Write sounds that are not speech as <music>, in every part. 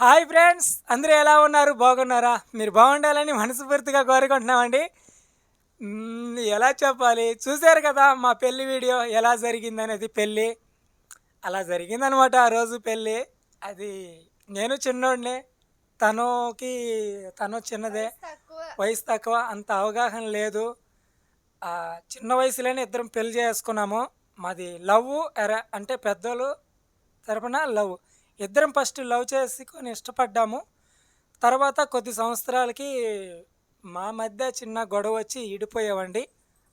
Hi friends అందరూ ఎలా ఉన్నారు? బాగున్నారా? మీరు బాగుండాలని మనస్ఫూర్తిగా కోరుకుంటున్నామండి. ఎలా చెప్పాలి? చూశారు కదా మా పెళ్ళి వీడియో ఎలా జరిగింది అనేది పెళ్ళి. అలా జరిగిందనమాట ఆ రోజు పెళ్ళి. అది నేను చిన్నోడినే తనుకి తను చిన్నదే. వయసు తక్కువ. అంత అవగాహన లేదు. ఆ, చిన్న వయసులోనే ఇద్దరం పెళ్ళి చేసుకున్నాము. మాది లవ్ ఎర అంటే పెద్దోళ్ళు తరపున లవ్ ఇద్దరం ఫస్ట్ లవ్ చేసుకొని ఇష్టపడ్డాము. తర్వాత కొద్ది సంవత్సరాలకి మా మధ్య చిన్న గొడవ వచ్చి ఇడిపోయామండి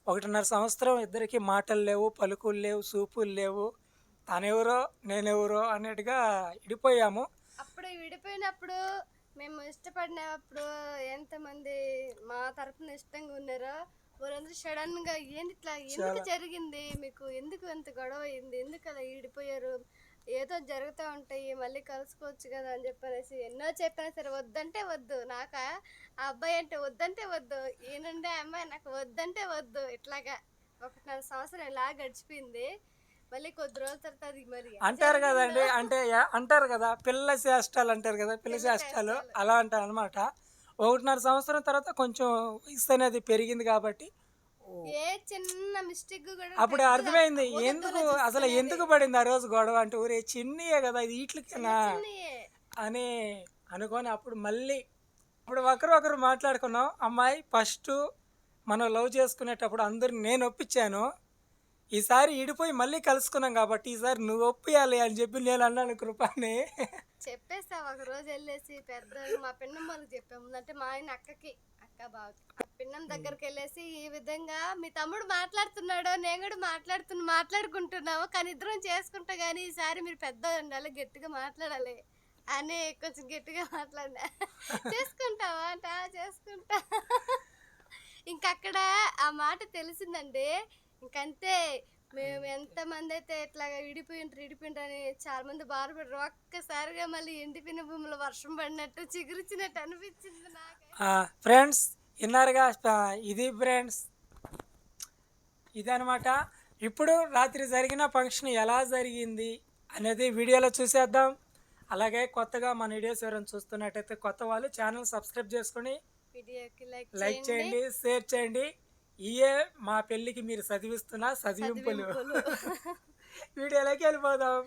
ఒకటిన్నర సంవత్సరం ఇద్దరికి మాటలు లేవు పలుకులు లేవు చూపులు లేవు. తనెవరో నేనెవరో అన్నట్టుగా ఇడిపోయాము అప్పుడు విడిపోయినప్పుడు మేము ఇష్టపడినప్పుడు ఎంతమంది మా తరపున ఇష్టంగా ఉన్నారో వాళ్ళందరూ సడన్గా ఏంటి ఇట్లా ఎందుకు జరిగింది? మీకు ఎందుకు ఎంత గొడవ అయింది? ఎందుకు అలా విడిపోయారు ఏదో జరుగుతూ ఉంటాయి మళ్ళీ కలుసుకోవచ్చు కదా అని చెప్పనేసి ఎన్నో చెప్పినా సరే వద్దంటే వద్దు. నాకు ఆ అబ్బాయి అంటే వద్దంటే వద్దు ఈయనుండే అమ్మాయి నాకు వద్దంటే వద్దు. ఇట్లాగా ఒకటిన్నర సంవత్సరం ఇలా గడిచిపోయింది. మళ్ళీ కొద్ది రోజుల తర్వాత అది మరి అంటారు కదండి అంటే అంటారు కదా పిల్ల చేష్టాలు అంటారు కదా పిల్ల చేష్టాలు అలా అంటారు అనమాట ఒకటిన్నర సంవత్సరం తర్వాత కొంచెం వయసు అనేది పెరిగింది కాబట్టి ఏ చిన్న మిస్టేక్ కూడా అప్పుడు అర్థమైంది. ఎందుకు. అసలు ఎందుకు పడింది ఆ రోజు గొడవ అంటే ఊరే చిన్నయే కదా ఇది చిన్నయే. అని అనుకొని అప్పుడు మళ్ళీ ఇప్పుడు ఒకరు ఒకరు మాట్లాడుకున్నాం. అమ్మాయి ఫస్ట్ మనం లవ్ చేసుకునేటప్పుడు అందరు నేను ఒప్పించాను. ఈసారి ఈడిపోయి మళ్ళీ కలుసుకున్నాం కాబట్టి ఈసారి నువ్వు ఒప్పియాలి అని చెప్పి నేను అన్నాను కృపాని. చెప్పేసా ఒక రోజు వెళ్ళేసి పెద్ద మా పిన్నమ్మకి చెప్పాము. అంటే మా ఆయన అక్కకి అక్క బావ పిన్నం దగ్గరికి వెళ్ళేసి ఈ విధంగా మీ తమ్ముడు మాట్లాడుతున్నాడు నేను కూడా మాట్లాడుతున్నా మాట్లాడుకుంటున్నాము కానీ ఇద్దరం చేసుకుంటా కానీ ఈసారి మీరు పెద్ద ఉండాలి గట్టిగా మాట్లాడాలి అని కొంచెం గట్టిగా మాట్లాడినా. <laughs> చేసుకుంటావా అంట? "ఆ, చేసుకుంటా. ఇంకక్కడ ఆ మాట తెలిసిందండి. ఇంకంతే మేము ఎంతమంది అయితే ఇట్లా విడిపోయింటారు అని చాలా మంది బాధపడరు ఒక్కసారిగా మళ్ళీ ఎండిపోయిన భూమిలో వర్షం పడినట్టు చిగురిచినట్టు అనిపించింది నాకు ఫ్రెండ్స్ విన్నారుగా ఇది ఫ్రెండ్స్. ఇదనమాట ఇప్పుడు రాత్రి జరిగిన ఫంక్షన్ ఎలా జరిగింది అనేది వీడియోలో చూసేద్దాం. అలాగే కొత్తగా మన వీడియోస్ ఎవరైనా చూస్తున్నట్టయితే కొత్త వాళ్ళు ఛానల్ సబ్స్క్రైబ్ చేసుకొని లైక్ చేయండి. షేర్ చేయండి. ఇయే మా పెళ్ళికి మీరు చదివిస్తున్న చదివింపులు. <laughs> వీడియోలోకి వెళ్ళిపోదాం.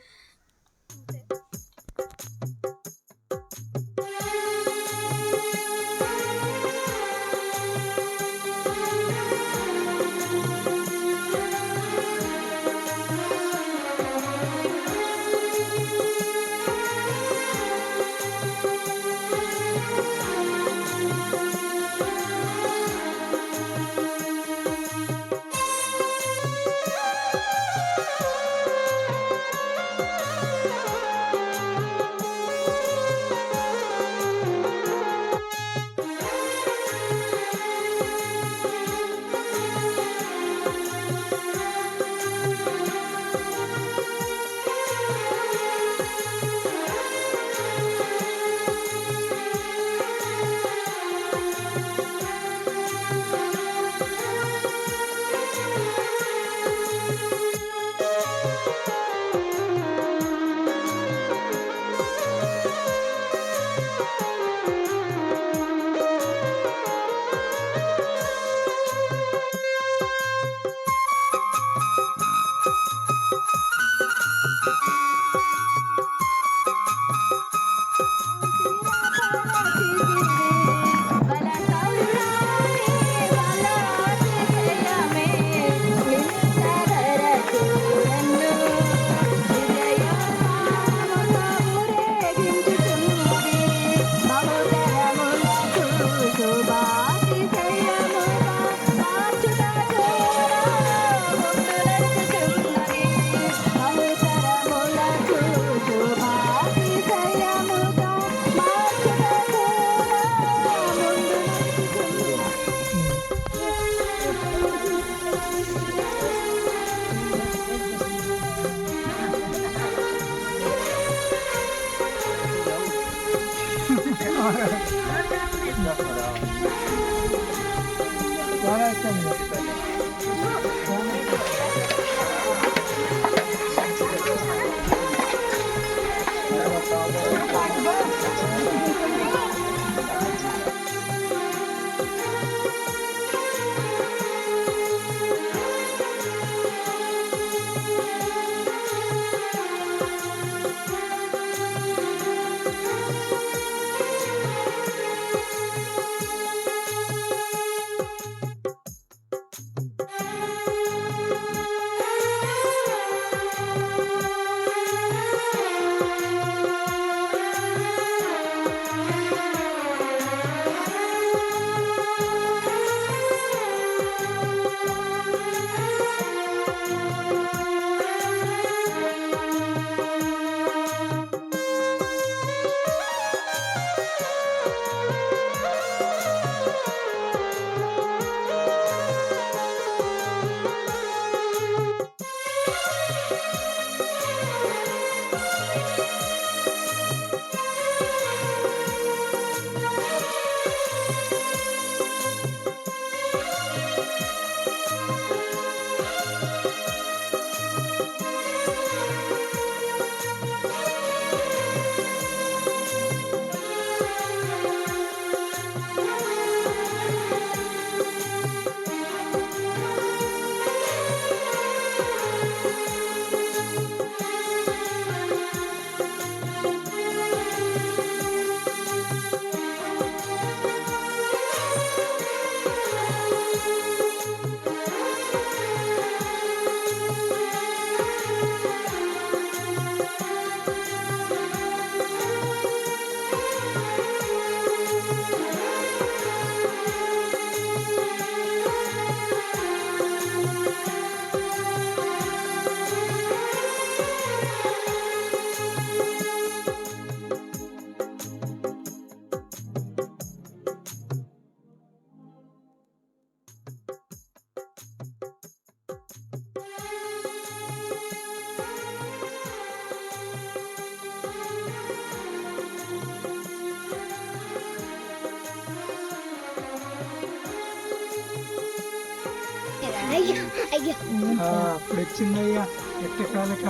అప్పుడు వచ్చిందయ్యా ఎట్టకాలక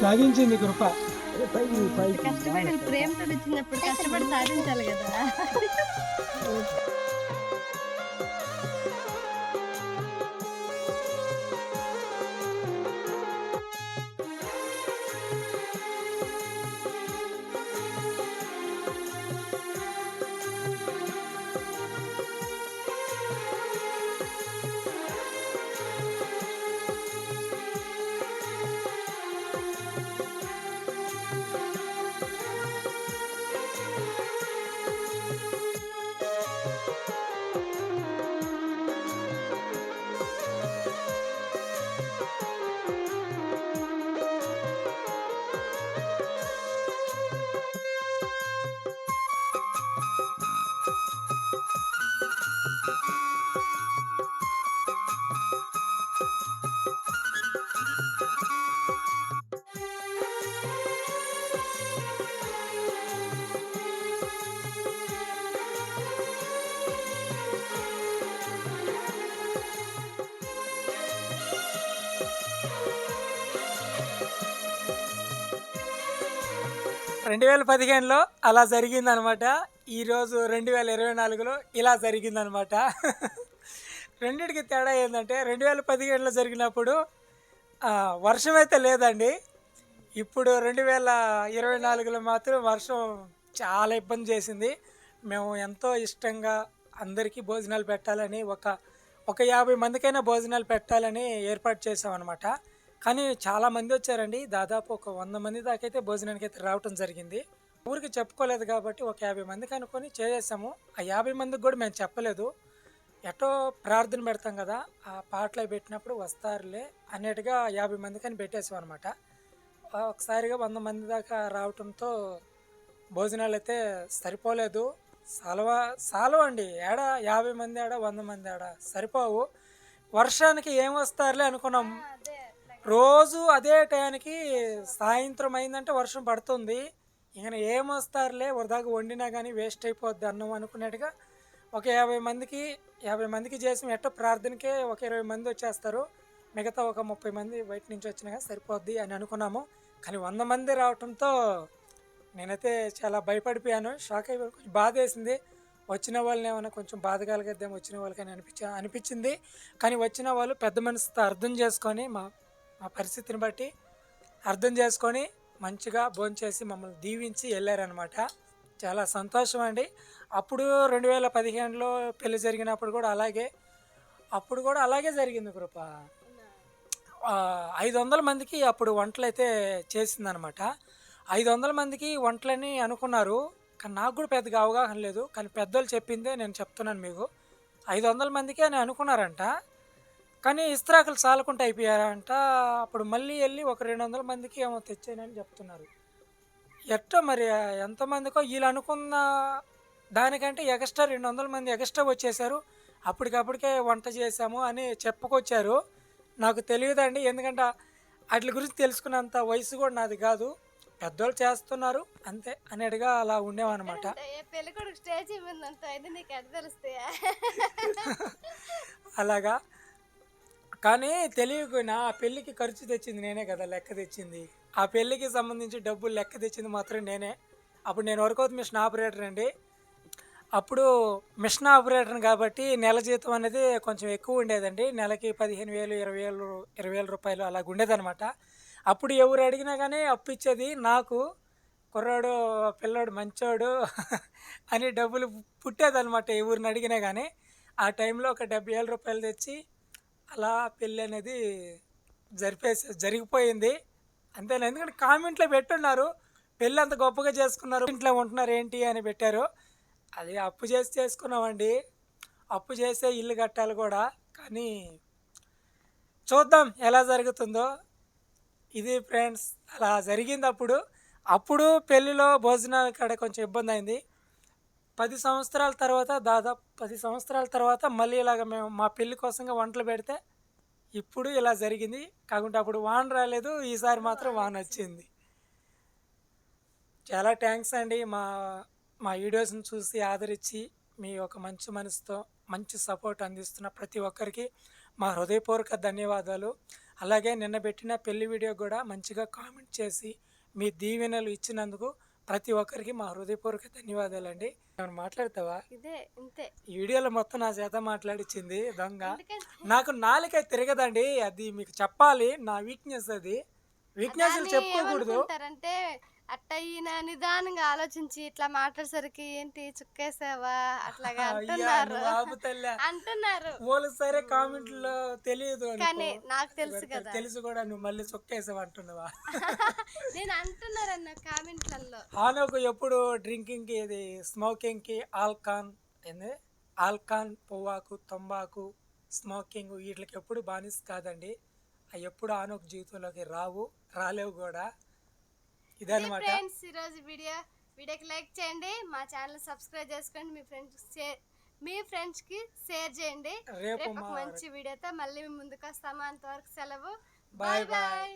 సాధించింది కృప. కష్టపడి ప్రేమతో వచ్చినప్పుడు కష్టపడి సాధించాలి కదా. <laughs> రెండు వేల పదిహేనులో అలా జరిగిందనమాట. ఈరోజు రెండు వేల ఇరవై నాలుగులో ఇలా జరిగిందనమాట. రెండింటికి తేడా ఏంటంటే రెండు వేల పదిహేనులో జరిగినప్పుడు వర్షం అయితే లేదండి. ఇప్పుడు రెండు వేల ఇరవై నాలుగులో మాత్రం వర్షం చాలా ఇబ్బంది చేసింది. మేము ఎంతో ఇష్టంగా అందరికీ భోజనాలు పెట్టాలని ఒక ఒక యాభై మందికైనా భోజనాలు పెట్టాలని ఏర్పాటు చేసామన్నమాట కానీ చాలా మంది వచ్చారండి. దాదాపు ఒక వంద మంది దాకా అయితే భోజనానికి అయితే రావటం జరిగింది. ఊరికి చెప్పుకోలేదు కాబట్టి ఒక యాభై మందికి అనుకొని చేసేసాము. ఆ యాభై మందికి కూడా మేము చెప్పలేదు. ఎటో ప్రార్థన పెడతాం కదా ఆ పాటలు అవి పెట్టినప్పుడు వస్తారులే అన్నట్టుగా యాభై మందికి అని పెట్టేసాం అనమాట ఒకసారిగా వంద మంది దాకా రావటంతో భోజనాలు అయితే సరిపోలేదు. సలవ సాలవ అండి. ఏడ యాభై మంది ఆడ వంద మంది ఆడ సరిపోవు. వర్షానికి ఏం వస్తారులే అనుకున్నాం. రోజు అదే టయానికి సాయంత్రం అయిందంటే వర్షం పడుతుంది. ఇంకా ఏమొస్తారులే వృధాగా వండినా కానీ వేస్ట్ అయిపోద్ది అన్నం అనుకున్నట్టుగా ఒక యాభై మందికి యాభై మందికి చేసి ఎట్టో ప్రార్థనకే ఒక ఇరవై మంది వచ్చేస్తారు. మిగతా ఒక ముప్పై మంది బయట నుంచి వచ్చినా సరిపోద్ది అని అనుకున్నాము. కానీ వంద మంది రావటంతో నేనైతే చాలా భయపడిపోయాను. షాక్ అయిపోయి కొంచెం బాధ వేసింది వచ్చిన వాళ్ళని ఏమైనా కొంచెం బాధ కలిగేద్దాం వచ్చిన వాళ్ళకని అనిపించ అనిపించింది. కానీ వచ్చిన వాళ్ళు పెద్ద మనసుతో అర్థం చేసుకొని మా మా పరిస్థితిని బట్టి అర్థం చేసుకొని మంచిగా భోంచేసి మమ్మల్ని దీవించి వెళ్ళారనమాట చాలా సంతోషం అండి అప్పుడు రెండు వేల పదిహేనులో పెళ్ళి జరిగినప్పుడు కూడా అలాగే అప్పుడు కూడా అలాగే జరిగింది కృప. ఐదు వందల మందికి అప్పుడు వంటలు అయితే చేసిందనమాట ఐదు వందల మందికి వంటలని అనుకున్నారు కానీ నాకు కూడా పెద్దగా అవగాహన లేదు కానీ పెద్దలు చెప్పిందే నేను చెప్తున్నాను మీకు. ఐదు వందల మందికి అని అనుకున్నారంట. కానీ ఇస్త్రాకులు చాలకుండా అయిపోయారంట అప్పుడు మళ్ళీ వెళ్ళి ఒక రెండు వందల మందికి ఏమో తెచ్చానని చెప్తున్నారు. ఎట్టో మరి ఎంతమందికో వీళ్ళు అనుకున్న దానికంటే ఎక్స్ట్రా రెండు వందల మంది ఎక్స్ట్రా వచ్చేసారు అప్పటికప్పటికే వంట చేశాము అని చెప్పుకొచ్చారు. నాకు తెలియదండి ఎందుకంటే వాటి గురించి తెలుసుకున్నంత వయసు కూడా నాది కాదు. పెద్దోళ్ళు చేస్తున్నారు అంతే అనేటిగా అలా ఉండేవన్నమాట. అలాగా. కానీ తెలియకుండా ఆ పెళ్ళికి ఖర్చు తెచ్చింది నేనే కదా లెక్క తెచ్చింది. ఆ పెళ్ళికి సంబంధించి డబ్బులు లెక్క తెచ్చింది మాత్రం నేనే. అప్పుడు నేను వర్కౌట్ మిషన్ ఆపరేటర్ అండి. అప్పుడు మిషన్ ఆపరేటర్ కాబట్టి నెల జీతం అనేది కొంచెం ఎక్కువ ఉండేదండి. నెలకి పదిహేను వేలు ఇరవై వేలు ఇరవై వేల రూపాయలు అలాగ ఉండేదన్నమాట. అప్పుడు ఎవరు అడిగినా కానీ అప్పు ఇచ్చేది నాకు కుర్రాడు పిల్లోడు మంచోడు అని డబ్బులు పుట్టేదన్నమాట ఎవరిని అడిగినా కానీ. ఆ టైంలో ఒక డెబ్బై వేల రూపాయలు తెచ్చి అలా పెళ్ళి అనేది జరిపేసి జరిగిపోయింది. అంతేనా? ఎందుకంటే కామెంట్లో పెట్టున్నారు పెళ్ళి అంత గొప్పగా చేసుకున్నారు ఇంట్లో ఉంటున్నారు ఏంటి అని పెట్టారు. అది అప్పు చేసి చేసుకున్నామండి. అప్పు చేసే ఇల్లు కట్టాలి కూడా. కానీ చూద్దాం ఎలా జరుగుతుందో. ఇది ఫ్రెండ్స్ అలా జరిగింది అప్పుడు. అప్పుడు పెళ్ళిలో భోజనాల కాడ కొంచెం ఇబ్బంది అయింది. పది సంవత్సరాల తర్వాత దాదాపు పది సంవత్సరాల తర్వాత మళ్ళీ ఇలాగ మేము మా పెళ్ళి కోసంగా వంటలు పెడితే ఇప్పుడు ఇలా జరిగింది. కాకుండా అప్పుడు వాన్ రాలేదు. ఈసారి మాత్రం వాన్ వచ్చింది. చాలా థ్యాంక్స్ అండి. మా మా వీడియోస్ని చూసి ఆదరించి మీ ఒక మంచి మనసుతో మంచి సపోర్ట్ అందిస్తున్న ప్రతి ఒక్కరికి మా హృదయపూర్వక ధన్యవాదాలు. అలాగే నిన్న పెట్టిన పెళ్ళి వీడియో కూడా మంచిగా కామెంట్ చేసి మీ దీవెనలు ఇచ్చినందుకు ప్రతి ఒక్కరికి మా హృదయపూర్వక ధన్యవాదాలు అండి ఏమైనా మాట్లాడతావా? ఇదే ఇంతే. ఈ వీడియోలో మొత్తం నా చేత మాట్లాడిచ్చింది దొంగ. నాకు నాలుక తిరగదండి అది మీకు చెప్పాలి నా వీక్నెస్ అది. వీక్నెస్ చెప్పుకోకూడదు. ఏమనుకుంటారంటే అట్ట ఈయన నిదానంగా ఆలోచించి ఇట్లా మాట్లాడేసరికి ఏంటి చుక్కేసావా? అట్లాగా అంటున్నారు. అంటున్నారు. వాళ్ళు సరే కామెంట్లో తెలియదు. కానీ నాకు తెలుసు కదా. తెలుసు కూడా నువ్వు మళ్ళీ చొక్కేసావు అంటున్నావా? <laughs> నేను అంటున్నారన్న కామెంట్లలో. ఆనోకు ఎప్పుడు డ్రింకింగ్కి ఇది స్మోకింగ్కి ఆల్కాన్ ఏంది? ఆల్కాన్ పొవ్వాకు తంబాకు స్మోకింగ్ వీటికి ఎప్పుడు బానిస కాదండి. ఎప్పుడు ఆనోకు జీవితంలోకి రావు రాలేవు కూడా. ఇదనమాట ఫ్రెండ్స్ ఈరోజు వీడియో వీడియోకి లైక్ చేయండి మా ఛానల్ సబ్స్క్రైబ్ చేసుకోండి మీ ఫ్రెండ్స్ షేర్ మీ ఫ్రెండ్స్కి షేర్ చేయండి. రేపు మంచి వీడియోతో మళ్ళీ ముందుకు వస్తాము. అంతవరకు సెలవు. బాయ్. బాయ్.